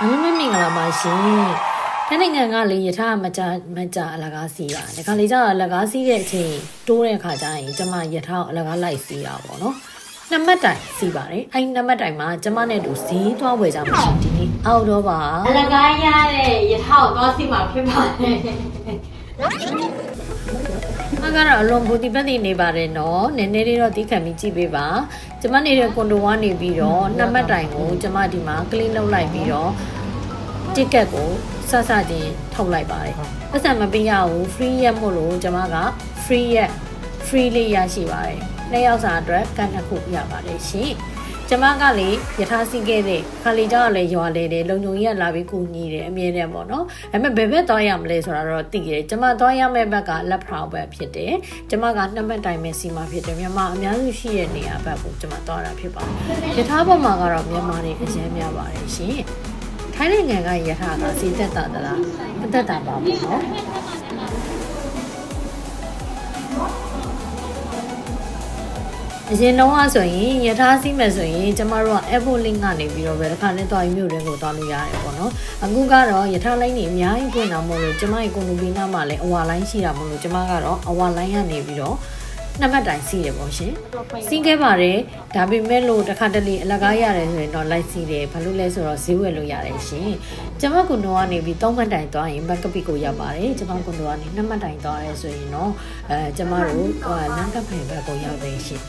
အားလုံးပဲမင်္ဂလာပါရှင်။ထိုင်းနိုင်ငံကလေယထာမကြမကြအလကားစီတာ။ဒီခါလေးကျတော့အလကားစီးတဲ့အချိန်တိုးတဲ့ခါကျရင်ကျမယထာကိုအလကားလိုက်စီတာပေါ့နော်။နှစ်မှတ်တိုင်စီပါတယ်။အဲ့ဒီနှစ်မှတ်တိုင်မှာကျမနဲ့တူဈေးသွားဝယ်ကြမှာရှင်ဒီနေ့အောက်တော့ပါအလကားရတဲ့ရထားကိုသွားစီမှာဖြစ်ပါတယ်။ အကတော့အလွန်ဘူတိပတ်တိနေပါတယ်နော်။နည်းနည်းလေးတော့တီးခံပြီးကြည့်ပေးပါ။ကျမနေတဲ့ကွန်ဒိုကနေပြီးတော့နှစ်မှတ်တိုင်ကိုကျမဒီမှာ clean လုပ်လိုက်ပြီးတော့ ticket ကိုစစချင်းထုတ်လိုက်ပါတယ်။ပတ်စံမပေးရဘူး free ရက်မို့လို့ကျွန်မက free ရက် free လေးရရှိပါတယ်။နှစ်ယောက်စာအတွက်ကန့်နှစ်ခုရပါတယ်ရှင်။ ကျွန်မကလေယထာစီခဲ့တဲ့ခါလီကြောက်လည်းရွာလေတယ်လုံုံကြီးကလာပြီးကူညီတယ်အမြဲတမ်းပေါ့နော်။ဒါပေမဲ့ဘယ်ဘက်သွားရမလဲဆိုတာတော့သိတယ်။ကျွန်မသွားရမယ့်ဘက်ကလက်ဖရောဘက်ဖြစ်တယ်။ကျွန်မကနှစ်ဘက်တိုင်မဲ့စီမဖြစ်တယ်။မြန်မာအများစုရှိတဲ့နေရာဘက်ကိုကျွန်မသွားတာဖြစ်ပါတယ်။ယထာဘက်မှာကတော့မြန်မာတွေအရင်များပါတယ်ရှင်။ထိုင်းနိုင်ငံကယထာကစီသက်တာသလားမသက်တာပါဘူးเအရင်တော့ဆိုရင်ယထာစီးမယ်ဆိုရင်ကျမတို့က Apple Link ကနေပြီးတော့ပဲတစ်ခါနဲ့တွားပြီးမြို့တွင်းကိုတွားလို့ရတယ်ပေါ့နော်အခုကတော့ယထာလိုင်းနေအများကြီးဖွင့်တာမို့လို့ကျမရဲ့ကွန်လိုဘီနာမှာလည်းအဝါလိုင်းရှိတာမို့လို့ကျမကတော့အဝါလိုင်းကနေပြီးတော့ နှစ်မှတ်တိုင်စီးတယ်ပေါ့ရှင်စီးခဲ့ပါတယ်ဒါပေမဲ့လို့တစ်ခါတလေအလကားရတယ်ဆိုရင်တော့လိုက်စီးတယ်ဘာလို့လဲဆိုတော့ဈေးဝယ်လို့ရတယ်ရှင်ကျမကွန်တိုကနေပြီးသုံးမှတ်တိုင်သွားရင်ဘက်ကပီကိုရောက်ပါတယ်ကျမကွန်တိုကနေနှစ်မှတ်တိုင်သွားရဲဆိုရင်တော့အဲကျမတို့ဟိုလမ်းကဖိုင်ဘက်ကိုရောက်တယ်ရှင်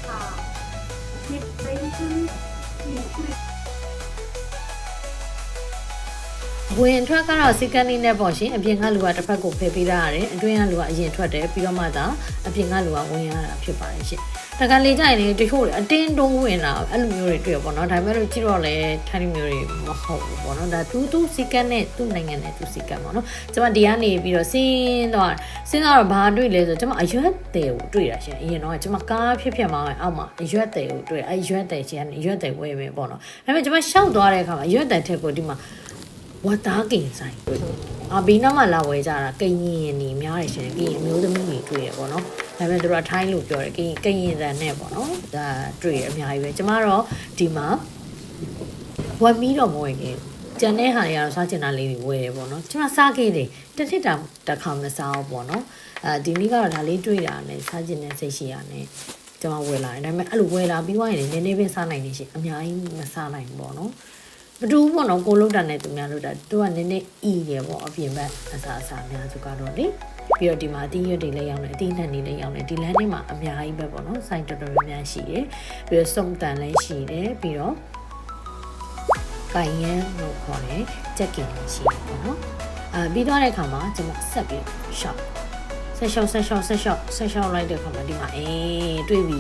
ဝင်ထွက်ကတော့စီကန်းလေးနဲ့ပေါ့ရှင်အပြင်ကလူကတစ်ဖက်ကိုဖယ်ပေးရရတယ်အတွင်းကလူကအရင်ထွက်တယ်ပြီးတော့မှသာအပြင်ကလူကဝင်ရတာဖြစ်ပါတယ်ရှင်တကယ်လေးကြရင်လေတချို့အတင်းတုံးဝင်တာအဲ့လိုမျိုးတွေတွေ့ရပေါ့နော်ဒါပေမဲ့လို့ကြည့်တော့လေထိုင်းမျိုးတွေမဟုတ်ဘူးပေါ့နော်ဒါသူသူစီကန်းနဲ့သူ့နိုင်ငံနဲ့သူစီကန်းပေါ့နော်ကျွန်မဒီကနေပြီးတော့စင်းတော့စင်းတော့ဘာတွေ့လဲဆိုကျွန်မအရွက်တယ်ကိုတွေ့တာရှင်အရင်တော့ကျွန်မကားဖြစ်ဖြစ်မှာအောက်မှာအရွက်တယ်ကိုတွေ့အဲ့ရွက်တယ်ချင်းအရွက်တယ်ဝဲပဲပေါ့နော်ဒါပေမဲ့ကျွန်မရှောက်သွားတဲ့အခါမှာအရွက်တယ်ထက်ကိုဒီမှာ ဝတ်သားကိန်ဆိုင်တွေ့အဘီနာမှာလာဝဲကြတာကိန်ရင်ရင်နေများတယ်ရှင်ကိန်အမျိုးသမီးတွေတွေ့ရပေါ့နော်ဒါပေမဲ့တို့ကထိုင်းလို့ပြောတယ်ကိန်ကိန်ရင်တန်နဲ့ပေါ့နော်ဒါတွေ့ရအများကြီးပဲကျမတော့ဒီမှာဝတ်မီတော့မဝဲခင်ကျန်တဲ့ဟာတွေကတော့စားချင်တာလေးတွေဝယ်တယ်ပေါ့နော်ကျမစားခဲ့တယ်တစ်ထစ်တာတစ်ခါမစားဘူးပေါ့နော်အဲဒီနေ့ကတော့ဒါလေးတွေ့တာနဲ့စားချင်တဲ့စိတ်ရှိရနဲ့ကျမဝယ်လာတယ်ဒါပေမဲ့အဲ့လိုဝယ်လာပြီးွားရင်လည်းနည်းနည်းပဲစားနိုင်နေရှင်အများကြီးမစားနိုင်ဘူးပေါ့နော် မတူဘူးပေါ့နော်ကိုလုတ်တာနဲ့သူများလုတ်တာသူကနည်းနည်းအီတယ်ပေါ့အပြင်ဘက်အစားအစာအများစုကတော့လေပြီးတော့ဒီမှာအသီးရွက်တွေလည်းရောင်းတယ်အသီးနှံတွေလည်းရောင်းတယ်ဒီလမ်းထဲမှာအများကြီးပဲပေါ့နော်ဆိုင်တော်တော်များများရှိတယ်ပြီးတော့စုံတန်လည်းရှိတယ်ပြီးတော့ကိုင်ရန်လို့ခေါ်တယ်ကြက်ကင်လည်းရှိတယ်ပေါ့နော်အာပြီးသွားတဲ့အခါမှာကျွန်မဆက်ပြီးရှော့ဆက်ရှော့ဆက်ရှော့ဆက်ရှော့ဆက်ရှော့လိုက်တဲ့အခါမှာဒီမှာအေးတွေ့ပြီ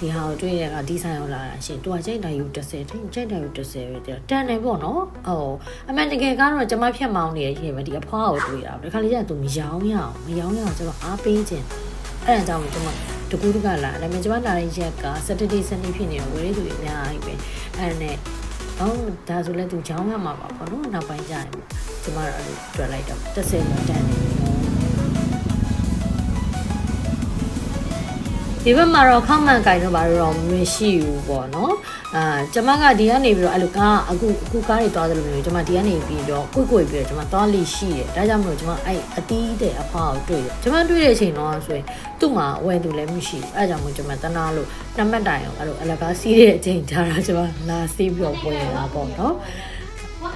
ဒီဟာကိုတွေ့ရတာဒီဆိုင်ရောက်လာတာရှင်သူကကြိုက်တာယူ30ထိကြိုက်တာယူ30ပဲတန်တယ်ပေါ့နော်ဟိုအမှန်တကယ်ကတော့ကျွန်မဖြတ်မောင်းနေရရှင်ပဲဒီအဖွားကိုတွေ့တာဒီခါလေးကျသူမရောင်းရအောင်မရောင်းရအောင်ကျွန်မအားပေးခြင်းအဲ့ဒါကြောင့်ကျွန်မတကူးတကလာဒါပေမဲ့ကျွန်မလာတဲ့ရက်က Saturday Sunday ဖြစ်နေတော့ဝယ်ရသူအများကြီးပဲအဲ့နဲ့အော်ဒါဆိုလဲသူချောင်းရမှာပါပေါ့နော်နောက်ပိုင်းကျရင်ကျွန်မတို့အဲ့လိုတွေ့လိုက်တော့30ပဲတန်တယ် ဒီဘက်မှာတော့ခောက်မှန်ကြိုင်တော့ဘာလို့တော့မရှိဘူးပေါ့နော်အာကျမကဒီကနေပြီးတော့အဲ့လိုကားအခုအခုကားတွေသွားတယ်လို့မျိုးကျမဒီကနေပြီးတော့ကိုကိုပြီးတော့ကျမသွားလိရှိတယ်ဒါကြောင့်မလို့ကျမအဲ့အတီးတဲ့အဖေါကိုတွေ့တယ်ကျမတွေ့တဲ့အချိန်တော့ဆိုရင်သူ့မှာဝယ်သူလည်းမရှိဘူးအဲ့ကြောင့်မို့ကျမတနာလို့နှစ်မှတ်တိုင်အောင်အဲ့လိုအလကားစီးတဲ့အချိန်ထားတာကျမလာစီးပြီးတော့ပွဲလာပေါ့နော်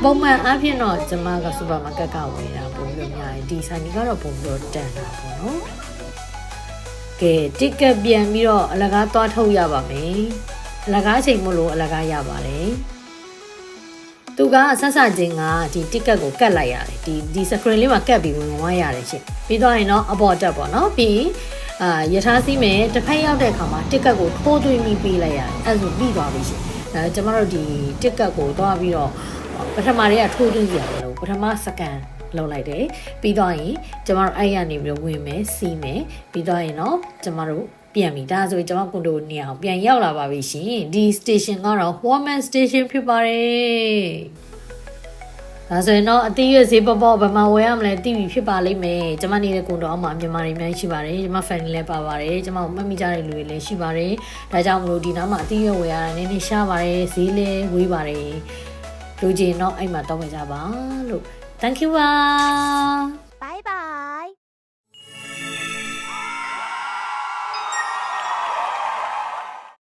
ပုံမှန်အားဖြင့်တော့ကျမကစူပါမားကတ်ကဝယ်တာပုံပြီးတော့များရင်ဒီဆိုင်ကြီးကတော့ပုံပြီးတော့တန်တာပေါ့နော် ကဲတစ်ကက်ပြန်ပြီးတော့အလကားသွားထုတ်ရပါမယ်အလကားချိန်မလို့အလကားရပါတယ်သူကဆက်ဆချင်းကဒီတစ်ကက်ကိုကတ်လိုက်ရတယ်ဒီဒီ screen လေးမှာကတ်ပြီးဝင်သွားရတယ်ရှင့်ပြီးတော့ရင်တော့အပေါ်တက်ပေါ့နော်ပြီးအာယထာစီးမယ်တစ်ဖက်ရောက်တဲ့အခါမှာတစ်ကက်ကိုထိုးသွင်းပြီးပေးလိုက်ရတယ်အဲ့ဒါဆိုပြီးသွားပြီရှင့်အဲကျမတို့ဒီတစ်ကက်ကိုသွားပြီးတော့ပထမတည်းကထိုးသွင်းကြရတယ်လို့ပထမစကန် လောက်လိုက်တယ်ပြီးတော့ရင်ကျမတို့အဲ့ရနေပြီးတော့ဝင်မယ်စီးမယ်ပြီးတော့ရင်တော့ကျမတို့ပြန်ပြီဒါဆိုရင်ကျွန်မကွန်ဒိုနေအောင်ပြန်ရောက်လာပါပြီရှင်ဒီ station ကတော့ Woman Station ဖြစ်ပါတယ်ဒါဆိုရင်တော့အတီးရွက်ဈေးပေါ်ပေါ်ဘယ်မှာဝယ်ရမလဲတိပြီဖြစ်ပါလိမ့်မယ်ကျမနေတဲ့ကွန်ဒိုအောက်မှာမြန်မာတွေအများကြီးရှိပါတယ်ကျမ fan လည်းပါပါတယ်ကျမမှတ်မိကြတဲ့လူတွေလည်းရှိပါတယ်ဒါကြောင့်မလို့ဒီနားမှာအတီးရွက်ဝယ်ရတာနည်းနည်းရှားပါတယ်ဈေးလည်းဝေးပါတယ်လူချင်းတော့အဲ့မှာတောင်းဝင်ကြပါလို့ Thank you all.